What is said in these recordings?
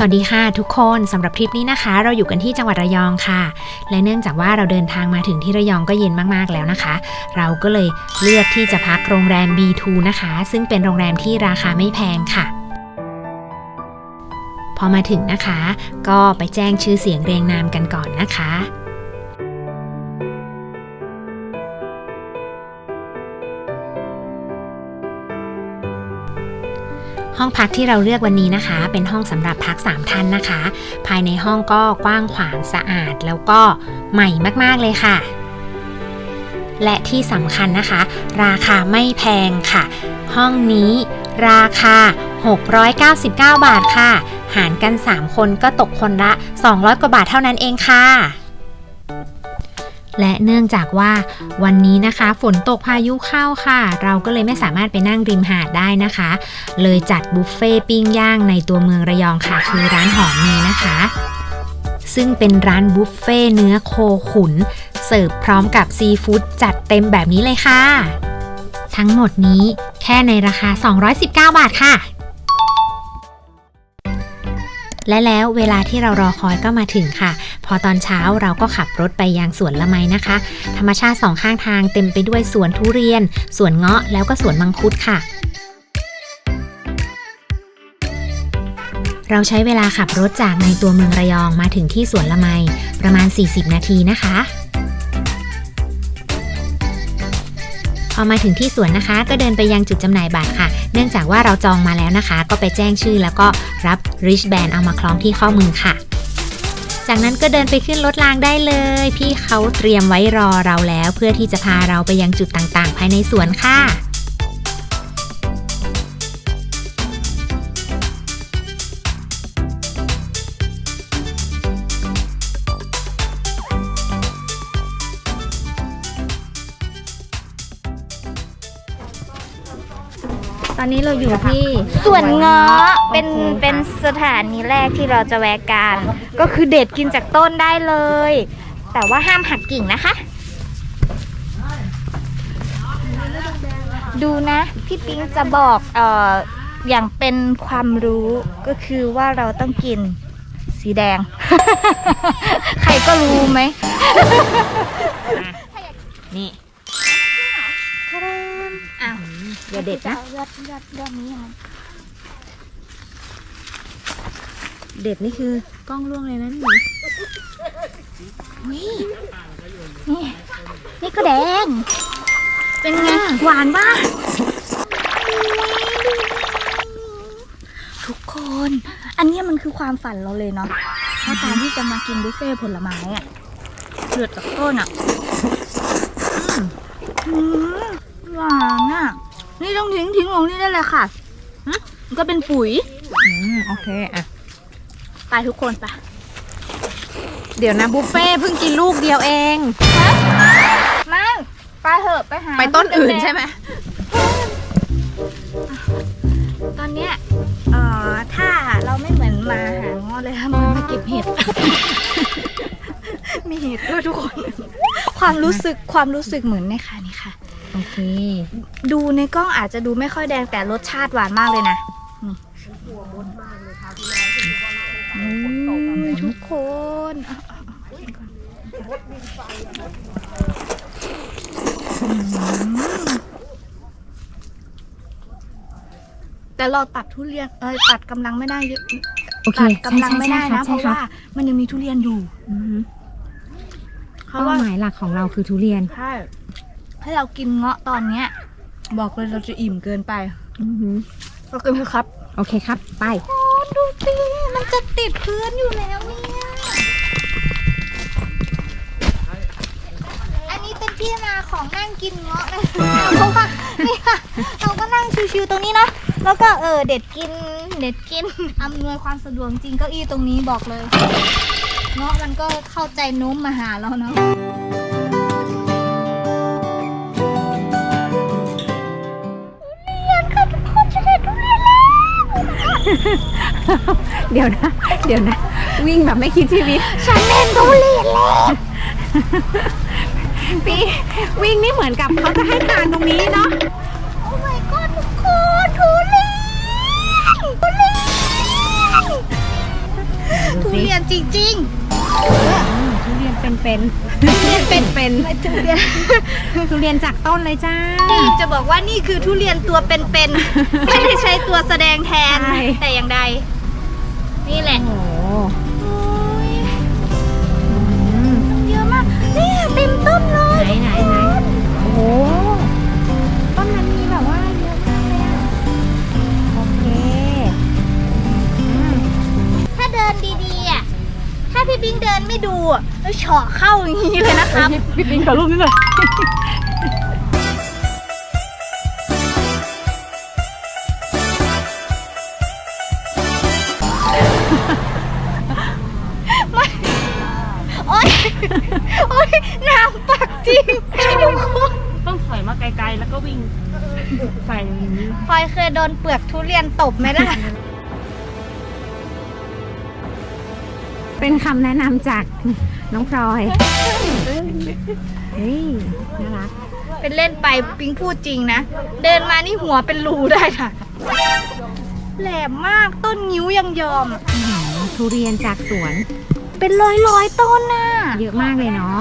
สวัสดีค่ะทุกคนสำหรับทริปนี้นะคะ เราอยู่กันที่จังหวัดระยองค่ะ และเนื่องจากว่าเราเดินทางมาถึงที่ระยองก็เย็นมากๆแล้วนะคะ เราก็เลยเลือกที่จะพักโรงแรม B2 นะคะ ซึ่งเป็นโรงแรมที่ราคาไม่แพงค่ะ พอมาถึงนะคะ ก็ไปแจ้งชื่อเสียงเรียงนามกันก่อนนะคะ ห้องพักที่เราเลือกวันนี้นะคะ เป็นห้องสำหรับพัก 3 ท่านนะคะ ภายในห้องก็กว้างขวางสะอาดแล้วก็ใหม่มากๆเลยค่ะ และที่สำคัญนะคะ ราคาไม่แพงค่ะ ห้องนี้ราคา 699 บาทค่ะ หารกัน 3 คนก็ตกคนละ 200 กว่าบาทเท่านั้นเองค่ะ และเนื่องจากว่าวันนี้นะคะ ฝนตกพายุเข้าค่ะ เราก็เลยไม่สามารถไปนั่งริมหาดได้นะคะ เลยจัดบุฟเฟ่ปิ้งย่างในตัวเมืองระยองค่ะ คือร้านหอมมีนะคะซึ่งเป็นร้านบุฟเฟ่เนื้อโคขุน เสิร์ฟพร้อมกับซีฟู้ดจัดเต็มแบบนี้เลยค่ะ ทั้งหมดนี้แค่ในราคา 219 บาทค่ะ และแล้วเวลาที่เรารอคอยก็มาถึงค่ะ พอตอนเช้าเราก็ขับรถไปยังสวนละไมนะคะ ธรรมชาติสองข้างทางเต็มไปด้วยสวนทุเรียน สวนเงาะแล้วก็สวนมังคุดค่ะเราใช้เวลาขับรถจากในตัวเมืองระยองมาถึงที่สวนละไมประมาณ 40 นาทีนะคะ พอมาถึงที่สวนนะคะ ก็เดินไปยังจุดจำหน่ายบัตรค่ะ เนื่องจากว่าเราจองมาแล้วนะคะ ก็ไปแจ้งชื่อแล้วก็รับ rich band เอามาคล้องที่ข้อมือค่ะ จากนั้นก็เดินไปขึ้นรถรางได้เลย พี่เขาเตรียมไว้รอเราแล้ว เพื่อที่จะพาเราไปยังจุดต่างๆ ภายในสวนค่ะ อนนี้เราอยู่ที่ส่วนเงาะเป็นเป็นสถานีแรกที่เราจะแวะกันก็คือเด็ดกินจากต้นได้เลย แต่ว่าห้ามหักกิ่งนะคะ ดูนะ พี่ปิ๊งจะบอกเอ่ออย่างเป็นความรู้ก็คือว่าเราต้องกินสีแดง ใครก็รู้ไหมนี่ อย่าเด็ดนะยอดยอดยอดนี้ยังไงเด็ดนี่คือกล้องล่วงเลยนะนี่นี่นี่นี่ก็แดง เป็นไงหวานป่ะทุกคน อันนี้มันคือความฝันเราเลยเนาะเพราะการที่จะมากินบุฟเฟ่ผลไม้อะเกิดจากต้นอะหวานอะ นี่ต้องทิ้งทิ้งลงนี่ได้เลยค่ะหึมันก็เป็นปุ๋ย อืมโอเคอะ ไปทุกคนไปเดี๋ยวนะบุฟเฟ่ต์เพิ่งกินลูกเดียวเอง ไม่ไปเถอะไปหาไปต้นอื่นใช่ไหมตอนเนี้ยเอ่อถ้าเราไม่เหมือนมาหาง้อเลยค่ะมันมาเก็บเห็ด มีเห็ดด้วยทุกคน ความรู้สึกความรู้สึกเหมือนเนี่ยค่ะนี่ค่ะโอเค ดูในกล้องอาจจะดูไม่ค่อยแดงแต่รสชาติหวานมากเลยนะนี่อืมทุกคนอะอะอะกินก่อนอืมแต่เราตัดทุเรียนเออตัดกำลังไม่ได้เยอะโอเคตัดกำลังไม่ได้นะ เพใช่ราะคบว่ามันยังมีทุเรียนอยู่ อือฮึเพราะเป้าว่าหมายหลักของเราคือทุเรียน ใช่ ถ้าเรากินเงาะตอนเนี้ย บอกเลยเราจะอิ่มเกินไปอือฮึเรากินเถอะครับ โอเคครับ ไป โอ้ดูสิมันจะติดพื้นอยู่แล้วเนี่ยอันนี้เป็นที่มาของนั่งกินเงาะนะเพราะว่าเนี่ยเราก็นั่งชิวๆตรงนี้เนาะแล้วก็เออเด็ดกินเด็ดกินอำนวยความสะดวกจริงเก้าอี้ตรงนี้บอกเลยเงาะมันก็เข้าใจโน้มมาหาเราเนาะ เดี๋ยวนะ เดี๋ยวนะ วิ่งแบบไม่คิดชีวิต ฉันเห็นทุเรียนแล้วปีวิ่งนี่เหมือนกับเขาจะให้ทานตรงนี้เนาะ โอ้ my god ทุกคนทุเรียนทุเรียนจริงทุเรียนเป็นเป็นทุเรียนเป็นเป็นๆทุเรียนทุเรียนจากต้นเลยจ้านี่จะบอกว่านี่คือทุเรียนตัวเป็นๆ ไม่ได้ใช้ตัวแสดงแทนใช่แต่อย่างใด นี่แหละ โอ้โหโอ้ยอืมเยอะมากนี่เต็มต้นเลไหนยไหนไหนโอ้โห ต้นนั้นมีแบบว่าเยอะมากเลยอะโอเคอืมถ้าเดินดีๆอะ ถ้าพี่บิงเดินไม่ดูอะแล้วเฉาะเข้าอย่างนี้เลยนะครับพี่ปิงขอรูปนี้หน่อย ใส่อย่างนี้พลอยเคยโดนเปลือกทุเรียนตบไหมล่ะ เป็นคำแนะนำจากน้องพลอย เฮ้ย น่ารัก เป็นเล่นไปปิงพูดจริงนะ เดินมานี่หัวเป็นรูได้ค่ะแหลมมากต้นนิ้วยังยอมอะอื้อหือทุเรียนจากสวน เป็นร้อยร้อยๆต้นน่ะ เยอะมากเลยเนาะ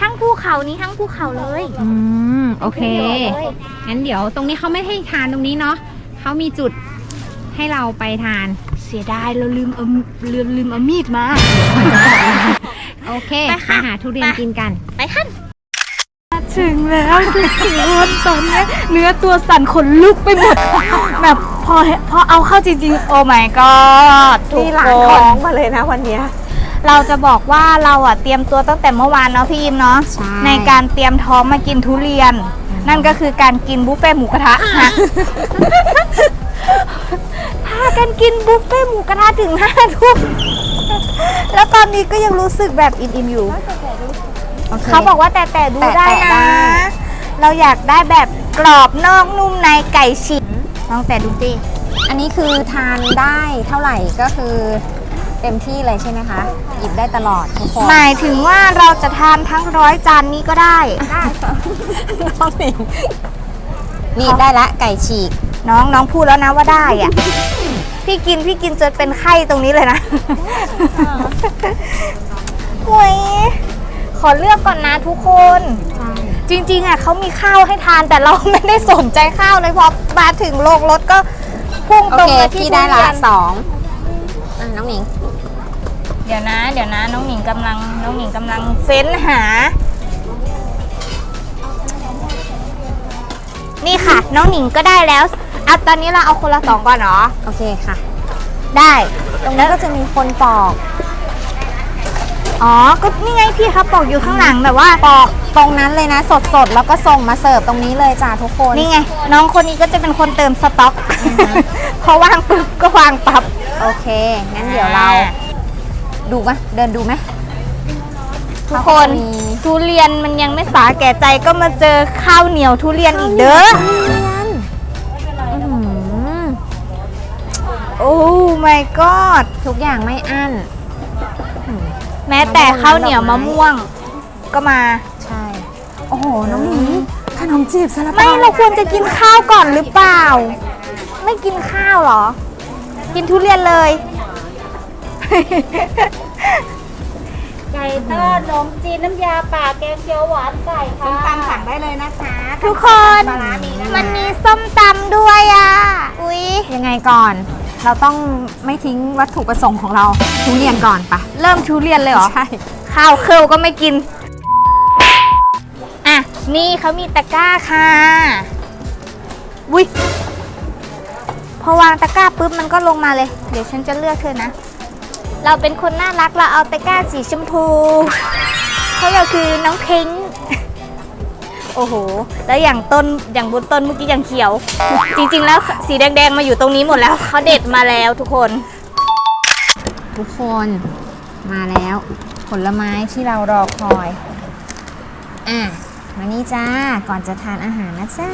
ทั้งภูเขานี้ทั้งภูเขาเลย อืมโอเค งั้นเดี๋ยวตรงนี้เขาไม่ให้ทานตรงนี้เนาะเขามีจุดให้เราไปทาน เสียดายเราลืมเอาลืมลืมเอามีดมา โอเคไปค่ะ หาทุเรียนไปกินกัน ไปท่านถึงแล้วทุกคนตอนนี้เนื้อตัวสั่นขนลุกไปหมด แบบพอพอเอาเข้าจริงๆ โอ้ my god ทุกคนมาเลยนะวันนี้ เราจะบอกว่าเราอะเตรียมตัวตั้งแต่เมื่อวานเนาะพี่อิมเนาะใช่ ในการเตรียมท้องมากินทุเรียน นั่นก็คือการกินบุฟเฟ่ต์หมูกระทะนะพากันกินบุฟเฟ่ต์หมูกระทะถึงห้าทุ่มแล้วตอนนี้ก็ยังรู้สึกแบบอิ่มๆอยู่เขาบอกว่าแต่แต่ดูแต่ได้แต่นะได้เราอยากได้แบบกรอบนอกนุ่มในไก่ฉีกลองแต่ดูสิอันนี้คือทานได้เท่าไหร่ก็คือ เต็มที่เลยใช่ไหมคะ หยิบได้ตลอดทุกคนหมายถึงว่าเราจะทานทั้งร้อยจานนี้ก็ได้น้องหนิงนี่ได้ละไก่ฉีก น้องน้องพูดแล้วนะว่าได้อะพี่กินพี่กินจนเป็นไข้ตรงนี้เลยนะโอ้ยขอเลือกก่อนนะทุกคนใช่จริงๆอะเขามีข้าวให้ทานแต่เราไม่ได้สนใจข้าวเลยพอมาถึงโรงรถก็พุ่งโอตรงเคมาที่พี่ได้ละทุเรียนสองอะน้องหนิง เดี๋ยวนะ เดี๋ยวนะ น้องหนิงกำลัง น้องหนิงกำลังเฟ้นหา นี่ค่ะ น้องหนิงก็ได้แล้วอะตอนนี้เราเอาคนละสองก่อนเหรอโอเคค่ะ ได้ ตรงนี้ก็จะมีคนปอก อ๋อ ก็นี่ไงพี่ครับปอกอยู่ข้างหลังแบบว่าปอกตรงนั้นเลยนะ สดๆ แล้วก็ส่งมาเสิร์ฟตรงนี้เลยจ้าทุกคน นี่ไง น้องคนนี้ก็จะเป็นคนเติมสต็อกพอวางปุ๊บก็วางปับ๊บ โอเค งั้นเดี๋ยวเรา ดูไหมเดินดูไหมทุกคนเขาก็จะมีทุเรียนมันยังไม่สาแก่ใจก็มาเจอข้าวเหนียวทุเรียนอีกเด้อทุเรียนอื้อหือโอ้ my god ทุกอย่างไม่อั้น แม้แต่ข้าวเหนียวมะม่วง ก็มา ใช่ โอ้โห น้องหนิงขนมจีบซาลาไม่เปาเราควรจะกินข้าวก่อนหรือเปล่า ไม่กินข้าวเหรอ กินทุเรียนเลย ไก่ทอดขนมจีนน้ำยาป่าแกงเขียวหวานไก่ค่ะตามสั่งได้เลยนะคะทุกคน ปลาร้ามีนะคะมันมีส้มตำด้วยอะ อุ๊ย ยังไงก่อน เราต้องไม่ทิ้งวัตถุประสงค์ของเราทุเรียนก่อนปะเริ่มทุเรียนเลยเหรอ ใช่ ข้าวเคิลก็ไม่กิน อะ นี่เขามีตะกร้าค่ะวิพอวางตะกร้าปุ๊บมันก็ลงมาเลย เดี๋ยวฉันจะเลือกเธอนะ เราเป็นคนน่ารักเราเอาตะกร้าสีชมพูเขาเราคือน้องพิงค์โอ้โห แล้วอย่างต้นอย่างบนต้นเมื่อกี้ยังเขียว จริงๆ แล้วสีแดงๆ มาอยู่ตรงนี้หมดแล้วเขาเด็ดมาแล้วทุกคน ทุกคนมาแล้ว ผลไม้ที่เรารอคอย อะ มานี่จ้า ก่อนจะทานอาหารนะจ้า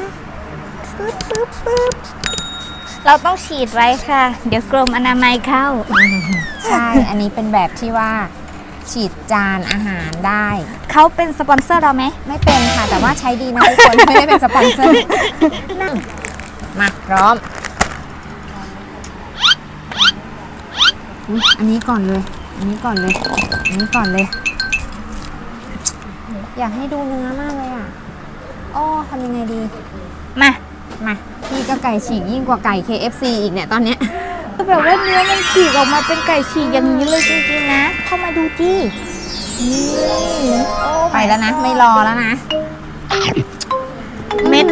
ปึ๊บปึ๊บปึ๊บ เราต้องฉีดไว้ค่ะ เดี๋ยวกรมอนามัยเข้า ใช่ อันนี้เป็นแบบที่ว่า ฉีดจานอาหารได้ เขาเป็นสปอนเซอร์เราไหม ไม่เป็นค่ะ แต่ว่าใช้ดีนะทุกคน ไม่ได้เป็นสปอนเซอร์นั่งมาพร้อมอุ๊ยอันนี้ก่อนเลย อันนี้ก่อนเลย อันนี้ก่อนเลย อยากให้ดูเนื้อมากเลยอะ โอ้ทำยังไงดี มา มา พี่ก็ไก่ฉีกยิ่งกว่าไก่ KFC อีกเนี่ยตอนเนี้ย ก็แบบว่าเนื้อมันฉีกออกมาเป็นไก่ฉีกอย่างนี้เลยจริงๆนะ เข้ามาดูดินี่โอ้ไปแล้วนะ ไม่รอแล้วนะ เม็ด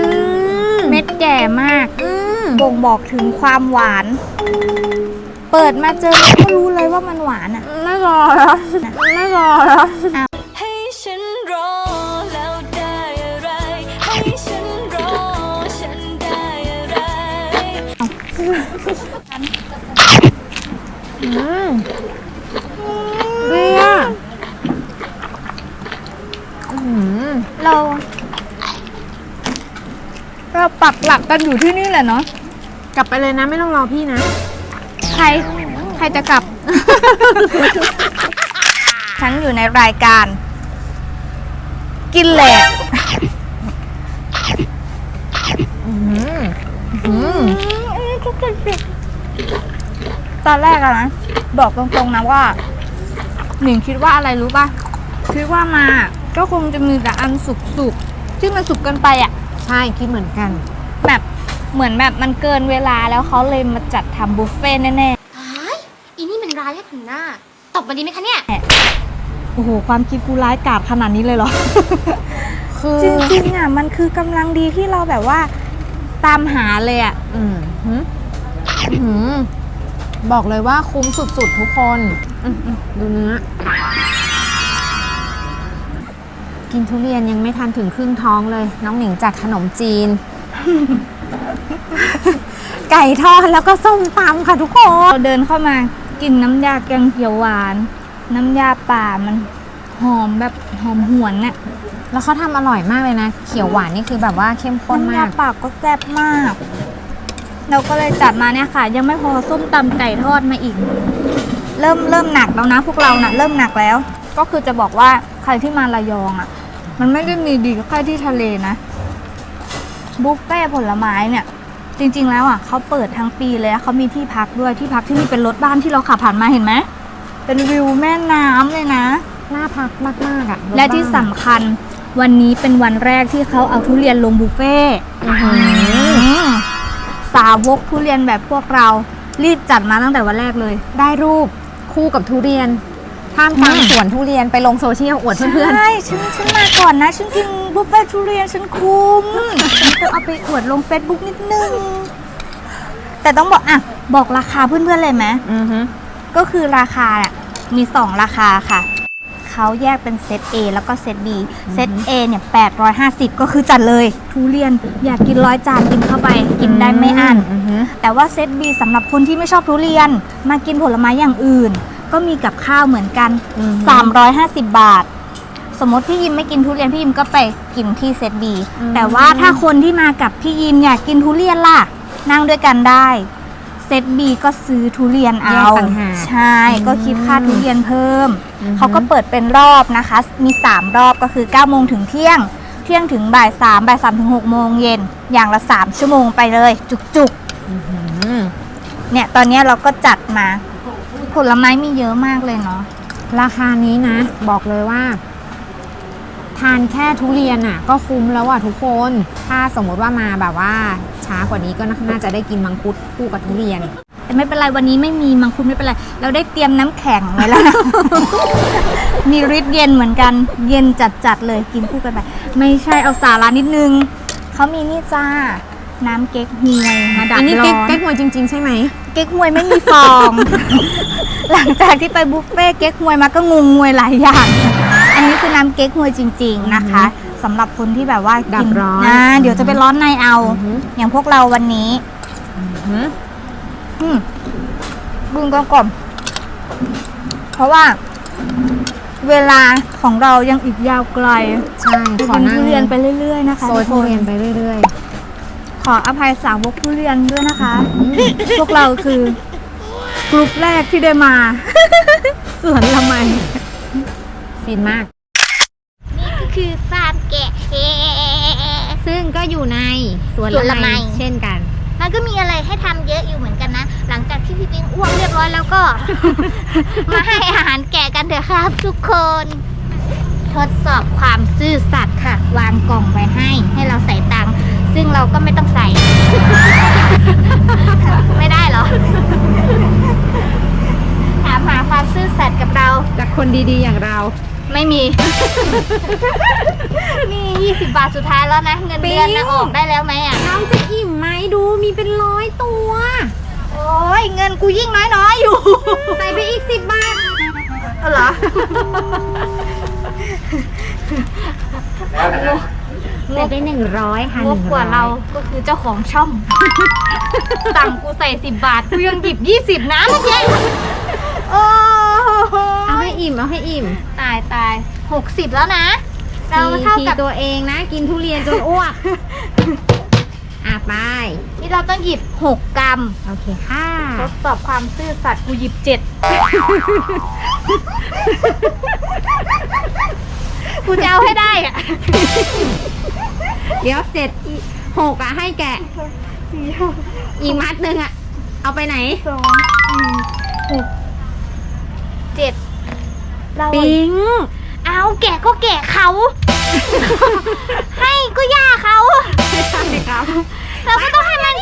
เม็ดแก่มากอืมบ่งบอกถึงความหวาน เปิดมาเจอก็รู้เลยว่ามันหวานอะ ไม่รอแล้วไม่รอแล้วให้ฉั อืมดีอะอื้อหือเรา เราปักหลักกันอยู่ที่นี่แหละเนาะกลับไปเลยนะไม่ต้องรอพี่นะ ใคร ใครจะกลับ ฉันอยู่ในรายการ กินแหลกอืมอืม ตอนแรกอะนะ บอกตรงๆนะว่า หนิงคิดว่าอะไรรู้ป่ะ คิดว่ามาก็คงจะมีแต่อันสุกๆที่มันสุกเกินไปอะใช่คิดเหมือนกัน แบบเหมือนแบบมันเกินเวลาแล้วเขาเลยมาจัดทำบุฟเฟ่ต์แน่อีนี่มันร้ายแค่ถึงหน้า ตบมาดีไหมคะเนี่ย ๆ โอ้โห ความคิดกูร้ายกาจขนาดนี้เลยเหรอ คือจริงๆอะมันคือกำลังดีที่เราแบบว่าตามหาเลยอะอืมหืมหืม บอกเลยว่าคุ้มสุดๆทุกคนอืมอืมดูเนื้อกินทุเรียนยังไม่ทันถึงครึ่งท้องเลย น้องหนิงจัดขนมจีน ไก่ทอดแล้วก็ส้มตำค่ะทุกคน เราเดินเข้ามากินน้ำยาแกงเขียวหวาน น้ำยาป่ามันหอมแบบหอมหวนน่ะแล้วเขาทำอร่อยมากเลยนะ เขียวหวานนี่คือแบบว่าเข้มข้นน้ำมายากป่าก็แซ่บมาก เราก็เลยจัดมาเนี่ยค่ะ ยังไม่พอส้มตำไก่ทอดมาอีก เริ่มเริ่มหนักแล้วนะ พวกเรานะ่ะเริ่มหนักแล้ว ก็คือจะบอกว่าใครที่มาระยองอะ่ะ มันไม่ได้มีดีแค่ที่ทะเลนะบุฟเฟ่ต์ผลไม้เนี่ย จริง ๆ แล้วอะเขาเปิดทั้งปีเลยเขามีที่พักด้วยที่พักที่นี่เป็นรถบ้านที่เราขับผ่านมาเห็นไหมเป็นวิวแม่น้ำเลยนะน่าพักมากๆอะรถและที่บ้านสำคัญวันนี้เป็นวันแรกที่เขาเอาทุเรียนลงบุฟเฟ่ต์อื้อหือสาวกทุเรียนแบบพวกเรารีบจัดมาตั้งแต่วันแรกเลย ได้รูปคู่กับทุเรียนท่ามกลางอืมสวนทุเรียนไปลงโซเชียลอวดเพื่อนใช่ฉันฉันมาก่อนนะฉันกินบุฟเฟ่ต์ทุเรียนฉันคุ้มฉันจะเอาไปอวดลงเฟซบุ๊กนิดนึง แต่ต้องบอกอะบอกราคาเพื่อนๆเลยไหมๆอือฮึก็คือราคาอะมี2ราคาค่ะ เขาแยกเป็นเซต A แล้วก็เซต B เซต A เนี่ย850 ก็คือจัดเลย ทุเรียนอยากกินร้อยจานกินเข้าไปกินได้ไม่อั้นอือฮึแต่ว่าเซต B สำหรับคนที่ไม่ชอบทุเรียนมากินผลไม้อย่างอื่น ก็มีกับข้าวเหมือนกันอือฮึ350 บาท สมมติพี่ยิมไม่กินทุเรียนพี่ยิมก็ไปกินที่เซต B อืมแต่ว่าถ้าคนที่มากับพี่ยิมอยากกินทุเรียนล่ะ นั่งด้วยกันได้ เซต B ก็ซื้อทุเรียนเอา แยกต่างหากใช่ ก็คิดค่าทุเรียนเพิ่ม อือฮึ เขาก็เปิดเป็นรอบนะคะ มี 3 รอบก็คือ 9 โมงถึงเที่ยง เที่ยงถึงบ่าย3บ่าย3ถึง6โมงเย็น อย่างละ 3 ชั่วโมงไปเลย จุกอืมๆ เนี่ย ตอนเนี้ยเราก็จัดมา ผลไม้มีเยอะมากเลยเนาะ ราคานี้นะ บอกเลยว่า ทานแค่ทุเรียนอะก็คุ้มแล้วอะทุกคน ถ้าสมมติว่ามาแบบว่าช้ากว่านี้ก็น่าจะได้กินมังคุดคู่กับทุเรียน แต่ไม่เป็นไรวันนี้ไม่มีมังคุดไม่เป็นไร เราได้เตรียมน้ำแข็งไว้แล้วนะ มีฤทธิ์เย็นเหมือนกัน เย็นจัดๆเลยกินคู่กันไปไม่ใช่เอาสาระนิดนึงเขามีนี่จ้า น้ำเก๊กฮวยมาดับอันนี้ร้เก๊กอนเก๊กหวยจริง ๆ ใช่ไหม เก๊กฮวยไม่มีฟอง หลังจากที่ไปบุฟเฟ่ต์เก๊กฮวยมาก็งงงวยหลายอย่าง อันนี้คือน้ำเก๊กฮวยจริง ๆนะคะสำหรับคนที่แบบว่าดักิบร้อนนะเดี๋ยวจะไปร้อนในเอา อือฮึอย่างพวกเราวันนี้ อือหืออืมบุญกกล่อมเพราะว่า เวลาของเรายังอีกยาวไกลใช่จะขอกินนั่งทุเรียนไปเรื่อยๆนะคะโซยทุกทุคนเรียนไปเรื่อยขออภัยสาวกทุเรียนด้วยนะคะ พวกเราคือกลุ่มแรกที่ได้มาสวนละไมๆ ฟินมาก นี่ก็คือฟาร์มแกะ ซึ่งก็อยู่ในสวนสวนละไมเช่นกันเรามันก็มีอะไรให้ทำเยอะอยู่เหมือนกันนะ หลังจากที่พี่ปิงอ้วกเรียบร้อยแล้วก็ มาให้อาหารแกะกันเถอะครับทุกคน ทดสอบความซื่อสัตย์ค่ะ วางกล่องไว้ให้ ให้เราใส่ตังค์ซึ่งเราก็ไม่ต้องใส่ ไม่ได้เหรอ ถามหาความซื่อสัตย์กับเราจากคนดีๆอย่างเรา ไม่มี นี่ 20 บาทสุดท้ายแล้วนะ เงินเดือนนะปิ๊งออกได้แล้วไหมอะเราจะอิ่มไหมดูมีเป็นร้อยตัว โอ้ยเงินกูยิ่งน้อยๆอยู่ ใส่ไปอีกสิบบาทเอาเหรอ ใส่ไปหนึ่งร้อยค่ะงกกว่าเราก็คือเจ้าของช่อง สั่งกูใส่ 10 บาท กูยังหยิบ 20 นะเมื่อกี้โอ้โหเอาให้อิ่มเอาให้อิ่ม ตายตาย60แล้วนะ เราทีเท่าทีกับตัวเองนะ กินทุเรียนจนอ้วก อะไป นี่เราต้องหยิบ6กรัม โอเคค่ะทดสอบความซื่อสัตย์กูหยิบเจ็ดกูจะเอาให้ได้อะเดี๋ยวเสร็จอีกหกอะให้แกะอีกมัดหนึ่งอะ เอาไปไหนสองสี่หกเจ็ด เราอะปิงเอาแกะก็แกะเขา ให้ก็ย่าเขาไม่ใช่ครับ เราก็ต้องให้มัน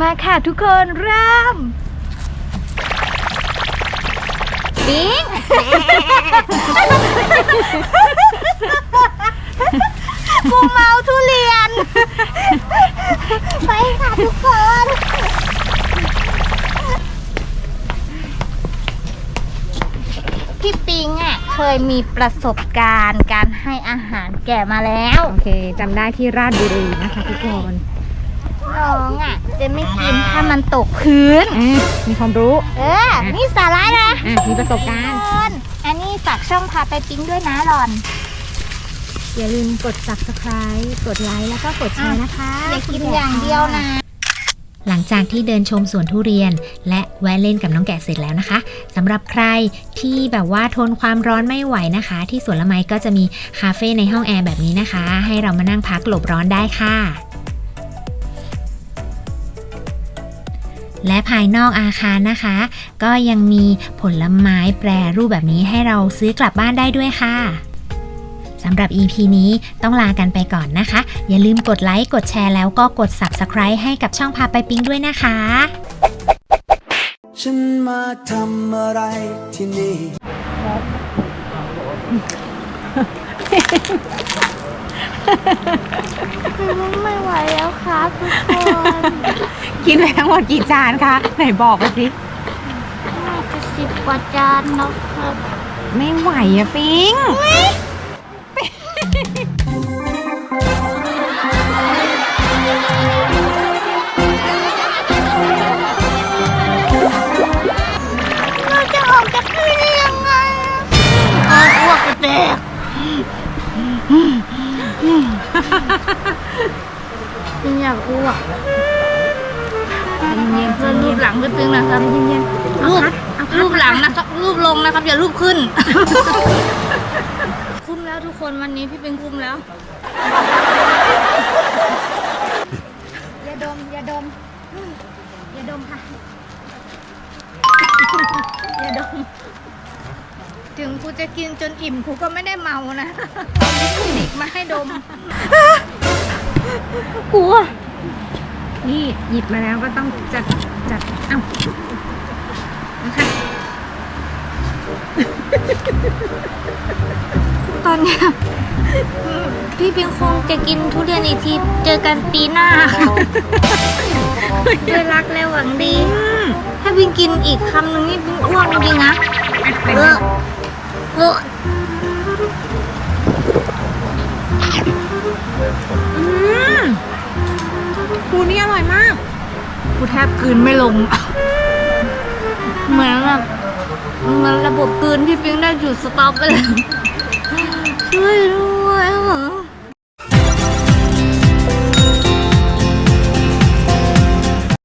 มาค่ะทุกคนเริ่มปิงกูเมาทุเรียน ไปค่ะทุกคน พี่ปิงอะเคยมีประสบการณ์การให้อาหารแก่มาแล้วโอเคจำได้ที่ราชบุรีนะคะทุกคนน้องอะ จะไม่กินถ้ามันตกพื้น อะมีความรู้เออ นี่สาระนะอะมีประสบการณ์ คนอันนี้ฝากช่องพาไปปิ๊งด้วยนะหลอน อย่าลืมกด subscribe กดไลค์แล้วก็กดแชร์นะคะอย่ากินอย่างเดียวนะ หลังจากที่เดินชมสวนทุเรียน และแวะเล่นกับน้องแกะเสร็จแล้วนะคะสำหรับใครที่แบบว่าทนความร้อนไม่ไหวนะคะ ที่สวนละไมก็จะมีคาเฟ่ในห้องแอร์แบบนี้นะคะ ให้เรามานั่งพักหลบร้อนได้ค่ะ และภายนอกอาคารนะคะ ก็ยังมีผลไม้แปรรูปแบบนี้ให้เราซื้อกลับบ้านได้ด้วยค่ะ สำหรับ EP นี้ต้องลากันไปก่อนนะคะ อย่าลืมกดไลค์กดแชร์แล้วก็กด Subscribe ให้กับช่องพาไปปิ๊งด้วยนะคะ ฉันมาทำอะไรที่นี่ไม่ไหวแล้วครับทุกคนกินไปทั้งหมดกี่จานคะ ไหนบอกมาสิ น่าจะสิบกว่าจานแล้วครับ ไม่ไหวอะปิง แตกฉันอยากอ้วกเย็นเพื่อนรูปหลังก็ตึงนะครับเย็นรูปรูปหลังนะครับ รูปลงนะครับ อย่ารูปขึ้น คุ้มแล้วทุกคนวันนี้พี่เป็นคุ้มแล้ว อย่าดม อย่าดม อย่าดมค่ะ อย่าดม ถึงกูจะกินจนอิ่มกูก็ไม่ได้เมานะเอาลิปสติกมาให้ดม กลัว นี่หยิบมาแล้วก็ต้องจัดจัดเอ้านะคะตอนเนี้ยพี่ปิงคงจะกินทุเรียนอีกที เจอกันปีหน้าค่ะด้วยรักและหวังดี ถ้าปิงกินอีกคำหนึ่งนี่ปิงอ้วกจริงๆนะเออ เอออืมคูนี่อร่อยมากกูแทบกลืนไม่ลง เหมือนแบบเหมือนระบบกลืนพี่ปิงได้หยุดสต็อปไปเลยช่วยด้วย